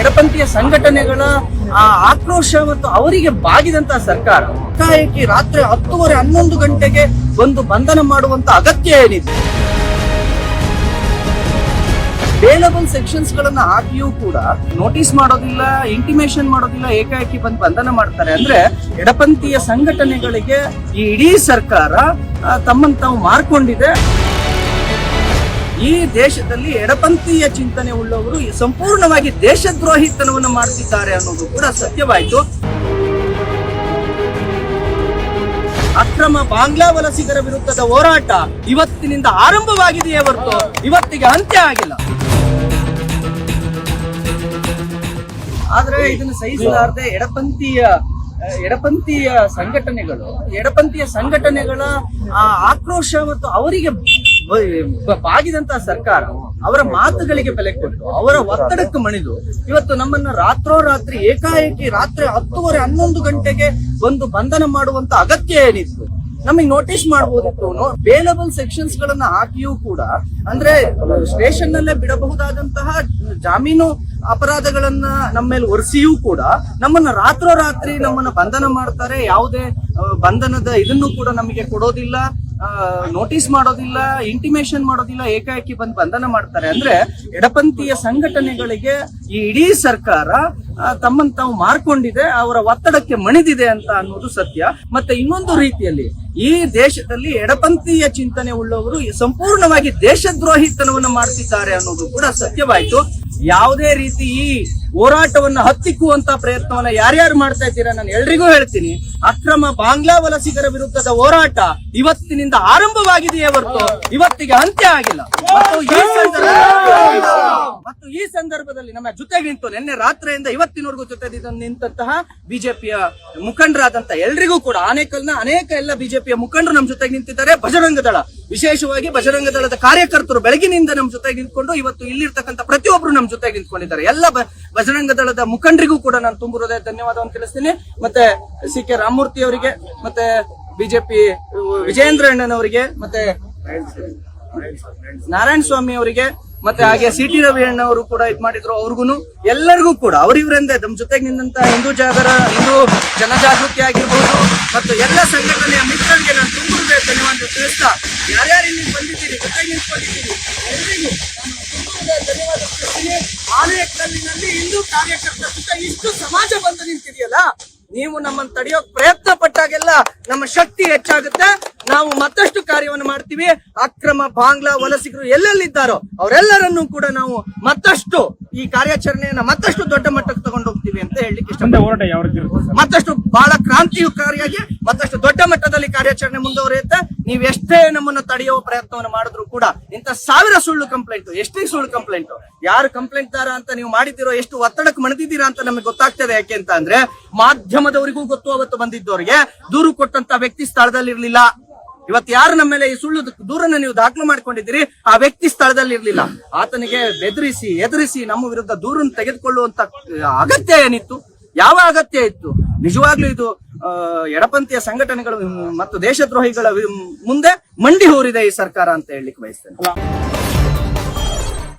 ಎಡಪಂಥೀಯ ಸಂಘಟನೆಗಳ ಆ ಆಕ್ರೋಶ ಮತ್ತು ಅವರಿಗೆ ಬಾಗಿದಂತಹ ಸರ್ಕಾರ ಒತ್ತಾಯಕ್ಕೆ ರಾತ್ರಿ ಹತ್ತುವರೆ ಹನ್ನೊಂದು ಗಂಟೆಗೆ ಒಂದು ಬಂಧನ ಮಾಡುವಂತ ಅಗತ್ಯ ಏನಿದೆ? ಬೇಲಬಲ್ ಸೆಕ್ಷನ್ಸ್ ಗಳನ್ನ ಹಾಕಿಯೂ ಕೂಡ ನೋಟಿಸ್ ಮಾಡೋದಿಲ್ಲ ಇಂಟಿಮೇಷನ್ ಮಾಡೋದಿಲ್ಲ, ಏಕಾಏಕಿ ಬಂದು ಬಂಧನ ಮಾಡ್ತಾರೆ. ಅಂದ್ರೆ ಎಡಪಂಥೀಯ ಸಂಘಟನೆಗಳಿಗೆ ಈ ಇಡೀ ಸರ್ಕಾರ ತಮ್ಮನ್ನು ತಾವು ಮಾರ್ಕೊಂಡಿದೆ. ಈ ದೇಶದಲ್ಲಿ ಎಡಪಂಥೀಯ ಚಿಂತನೆ ಉಳ್ಳವರು ಸಂಪೂರ್ಣವಾಗಿ ದೇಶದ್ರೋಹಿತನವನ್ನು ಮಾಡ್ತಿದ್ದಾರೆ ಅನ್ನೋದು ಕೂಡ ಸತ್ಯವಾಯಿತು. ಅಕ್ರಮ ಬಾಂಗ್ಲಾ ವಲಸಿಗರ ವಿರುದ್ಧದ ಹೋರಾಟ ಇವತ್ತಿನಿಂದ ಆರಂಭವಾಗಿದೆಯೇ ಹೊರತು ಇವತ್ತಿಗೆ ಅಂತ್ಯ ಆಗಿಲ್ಲ. ಆದ್ರೆ ಇದನ್ನು ಸಹಿಸಲಾರದೆ ಎಡಪಂಥೀಯ ಎಡಪಂಥೀಯ ಸಂಘಟನೆಗಳು, ಎಡಪಂಥೀಯ ಸಂಘಟನೆಗಳ ಆ ಆಕ್ರೋಶ ಮತ್ತು ಅವರಿಗೆ ಬಾಗಿದಂತಹ ಸರ್ಕಾರ ಅವರ ಮಾತುಗಳಿಗೆ ಬೆಲೆ ಕೊಟ್ಟು, ಅವರ ಒತ್ತಡಕ್ಕೆ ಮಣಿದು, ಇವತ್ತು ನಮ್ಮನ್ನ ರಾತ್ರೋರಾತ್ರಿ ಏಕಾಏಕಿ ರಾತ್ರಿ ಹತ್ತುವರೆ, ಹನ್ನೊಂದು ಗಂಟೆಗೆ ಒಂದು ಬಂಧನ ಮಾಡುವಂತ ಅಗತ್ಯ ಏನಿತ್ತು? ನಮಗೆ ನೋಟಿಸ್ ಮಾಡಬಹುದಿತ್ತು ಬೇಲಬಲ್ ಸೆಕ್ಷನ್ಸ್ ಗಳನ್ನ ಹಾಕಿಯೂ ಕೂಡ, ಅಂದ್ರೆ ಸ್ಟೇಷನ್ ನಲ್ಲೇ ಬಿಡಬಹುದಾದಂತಹ ಜಾಮೀನು ಅಪರಾಧಗಳನ್ನ ನಮ್ಮ ಮೇಲೆ ಒರೆಸಿಯೂ ಕೂಡ, ನಮ್ಮನ್ನ ರಾತ್ರೋರಾತ್ರಿ ನಮ್ಮನ್ನ ಬಂಧನ ಮಾಡ್ತಾರೆ. ಯಾವುದೇ ಬಂಧನದ ಇದನ್ನು ಕೂಡ ನಮಗೆ ಕೊಡೋದಿಲ್ಲ. ನೋಟಿಸ್ ಮಾಡೋದಿಲ್ಲ ಇಂಟಿಮೇಷನ್ ಮಾಡೋದಿಲ್ಲ, ಏಕಾಏಕಿ ಬಂದು ಬಂಧನ ಮಾಡ್ತಾರೆ. ಅಂದ್ರೆ ಎಡಪಂಥೀಯ ಸಂಘಟನೆಗಳಿಗೆ ಈ ಇಡೀ ಸರ್ಕಾರ ತಮ್ಮನ್ನು ತಾವು ಮಾರ್ಕೊಂಡಿದೆ, ಅವರ ಒತ್ತಡಕ್ಕೆ ಮಣಿದಿದೆ ಅಂತ ಅನ್ನೋದು ಸತ್ಯ. ಮತ್ತೆ ಇನ್ನೊಂದು ರೀತಿಯಲ್ಲಿ ಈ ದೇಶದಲ್ಲಿ ಎಡಪಂಥೀಯ ಚಿಂತನೆ ಉಳ್ಳವರು ಸಂಪೂರ್ಣವಾಗಿ ದೇಶದ್ರೋಹಿತನವನ್ನು ಮಾಡ್ತಿದ್ದಾರೆ ಅನ್ನೋದು ಕೂಡ ಸತ್ಯವಾಯ್ತು. ಯಾವುದೇ ರೀತಿ ಈ ಹೋರಾಟವನ್ನು ಹತ್ತಿಕ್ಕುವಂತ ಪ್ರಯತ್ನವನ್ನ ಯಾರ್ಯಾರು ಮಾಡ್ತಾ ಇದ್ದೀರಾ ನಾನು ಎಲ್ರಿಗೂ ಹೇಳ್ತೀನಿ. ಅಕ್ರಮ ಬಾಂಗ್ಲಾ ವಲಸಿಗರ ವಿರುದ್ಧದ ಹೋರಾಟ ಇವತ್ತಿನಿಂದ ಆರಂಭವಾಗಿದೆಯೇ ಹೊರತು ಇವತ್ತಿಗೆ ಅಂತ್ಯ ಆಗಿಲ್ಲ. ಮತ್ತು ಈ ಸಂದರ್ಭದಲ್ಲಿ ನಮ್ಮ ಜೊತೆಗೆ ನಿಂತು ನಿನ್ನೆ ರಾತ್ರಿಯಿಂದ ಇವತ್ತಿನವರೆಗೂ ಜೊತೆ ನಿಂತಹ ಬಿಜೆಪಿಯ ಮುಖಂಡರಾದಂತ ಎಲ್ರಿಗೂ ಕೂಡ ಆನೇಕಲ್ನ ಅನೇಕ ಎಲ್ಲ ಬಿಜೆಪಿಯ ಮುಖಂಡರು ನಮ್ಮ ಜೊತೆಗೆ ನಿಂತಿದ್ದಾರೆ. ಬಜರಂಗ ದಳ ವಿಶೇಷವಾಗಿ ಬಜರಂಗ ದಳದ ಕಾರ್ಯಕರ್ತರು ಬೆಳಗಿನಿಂದ ನಮ್ಮ ಜೊತೆಗೆ ನಿಂತ್ಕೊಂಡು ಇವತ್ತು ಇಲ್ಲಿರ್ತಕ್ಕಂಥ ಪ್ರತಿಯೊಬ್ಬರು ನಮ್ಮ ಜೊತೆಗೆ ನಿಂತ್ಕೊಂಡಿದ್ದಾರೆ. ಎಲ್ಲ ಬಜರಂಗ ದಳದ ಮುಖಂಡರಿಗೂ ಕೂಡ ನಾನು ತುಂಬ ಹೃದಯ ಧನ್ಯವಾದವನ್ನು ತಿಳಿಸ್ತೀನಿ. ಮತ್ತೆ ಸಿ ಕೆ ರಾಮಮೂರ್ತಿ ಅವರಿಗೆ, ಮತ್ತೆ ಬಿಜೆಪಿ ವಿಜಯೇಂದ್ರ ಅಣ್ಣನವರಿಗೆ, ಮತ್ತೆ ನಾರಾಯಣ ಸ್ವಾಮಿ ಅವರಿಗೆ, ಮತ್ತೆ ಹಾಗೆ ಸಿ ಟಿ ರವಿ ಅಣ್ಣವರು ಕೂಡ ಇದ್ ಮಾಡಿದ್ರು ಅವ್ರಿಗೂ ಎಲ್ಲರಿಗೂ ಕೂಡ ಅವರಿವರಿಂದ ನಮ್ಮ ಜೊತೆಗೆ ನಿಂತ ಹಿಂದೂ ಜಾಗರ, ಹಿಂದೂ ಜನಜಾಗೃತಿ ಆಗಿರ್ಬೋದು, ಮತ್ತು ಎಲ್ಲ ಸಂಘಟನೆಯ ಮಿತ್ರರಿಗೆ ನಾನು ತುಂಬ ಧನ್ಯವಾದ ತಿಳಿಸ್ತಾ ಯಾರ್ಯಾರು ಇಲ್ಲಿ ಬಂದಿದ್ದೀರಿ, ಜೊತೆಗೆ ನಿಂತ್ಕೊಂಡಿದ್ದೀರಿ, ಎಲ್ರಿಗೂ ಧನ್ಯವಾದ ತಿಳಿಸ್ತೀನಿ. ಆನೆಕಲ್ಲಿನಲ್ಲಿ ಹಿಂದೂ ಕಾರ್ಯಕರ್ತರ ಜೊತೆ ಇಷ್ಟು ಸಮಾಜ ಬಂದು ನಿಂತಿದೆಯಲ್ಲ, ನೀವು ನಮ್ಮನ್ನು ತಡೆಯೋಕ್ ಪ್ರಯತ್ನ ಪಟ್ಟಾಗೆಲ್ಲ ನಮ್ಮ ಶಕ್ತಿ ಹೆಚ್ಚಾಗುತ್ತೆ. ನಾವು ಮತ್ತಷ್ಟು ಕಾರ್ಯವನ್ನು ಮಾಡ್ತೀವಿ. ಅಕ್ರಮ ಬಾಂಗ್ಲಾ ವಲಸಿಗರು ಎಲ್ಲೆಲ್ಲಿದ್ದಾರೋ ಅವರೆಲ್ಲರನ್ನೂ ಕೂಡ ನಾವು ಮತ್ತಷ್ಟು ಈ ಕಾರ್ಯಾಚರಣೆಯನ್ನ ಮತ್ತಷ್ಟು ದೊಡ್ಡ ಮಟ್ಟಕ್ಕೆ ತಗೊಂಡು ಹೋಗ್ತೀವಿ ಅಂತ ಹೇಳಲಿಕ್ಕೆ ಇಷ್ಟ? ಮತ್ತಷ್ಟು ಬಹಳ ಕ್ರಾಂತಿಯುಕಾರಿಯಾಗಿ ಮತ್ತಷ್ಟು ದೊಡ್ಡ ಮಟ್ಟದಲ್ಲಿ ಕಾರ್ಯಾಚರಣೆ ಮುಂದುವರಿಯುತ್ತೆ. ನೀವು ಎಷ್ಟೇ ನಮ್ಮನ್ನು ತಡೆಯುವ ಪ್ರಯತ್ನವನ್ನು ಮಾಡಿದ್ರು ಕೂಡ ಇಂಥ ಸಾವಿರ ಸುಳ್ಳು ಕಂಪ್ಲೇಂಟ್ ಎಷ್ಟೇ ಸುಳ್ಳು ಕಂಪ್ಲೇಂಟ್ ಯಾರು ಕಂಪ್ಲೇಂಟ್ ದಾರ ಅಂತ ನೀವು ಮಾಡಿದಿರೋ ಎಷ್ಟು ಒತ್ತಡಕ್ಕೆ ಮಣಿದಿದ್ದೀರಾ ಅಂತ ನಮಗೆ ಗೊತ್ತಾಗ್ತದೆ ಯಾಕೆ ಅಂತ ಅಂದ್ರೆ ಮಾಧ್ಯಮದವರಿಗೂ ಗೊತ್ತು ಅವತ್ತು ಬಂದಿದ್ದವರಿಗೆ ದೂರು ಕೊಟ್ಟಂತ ವ್ಯಕ್ತಿ ಸ್ಥಳದಲ್ಲಿ ಇರ್ಲಿಲ್ಲ ಇವತ್ತು ಯಾರು ನಮ್ಮ ಮೇಲೆ ಈ ಸುಳ್ಳು ದೂರನ್ನ ನೀವು ದಾಖಲು ಮಾಡ್ಕೊಂಡಿದ್ದೀರಿ? ಆ ವ್ಯಕ್ತಿ ಸ್ಥಳದಲ್ಲಿ ಇರ್ಲಿಲ್ಲ. ಆತನಿಗೆ ಬೆದರಿಸಿ, ಎದುರಿಸಿ ನಮ್ಮ ವಿರುದ್ಧ ದೂರನ್ನು ತೆಗೆದುಕೊಳ್ಳುವಂತ ಅಗತ್ಯ ಏನಿತ್ತು? ಯಾವ ಅಗತ್ಯ ಇತ್ತು? ನಿಜವಾಗ್ಲೂ ಇದು ಎಡಪಂಥೀಯ ಸಂಘಟನೆಗಳು ಮತ್ತು ದೇಶದ್ರೋಹಿಗಳ ಮುಂದೆ ಮಂಡಿ ಹೂರಿದೆ ಈ ಸರ್ಕಾರ ಅಂತ ಹೇಳಲಿಕ್ಕೆ ಬಯಸ್ತೇನೆ.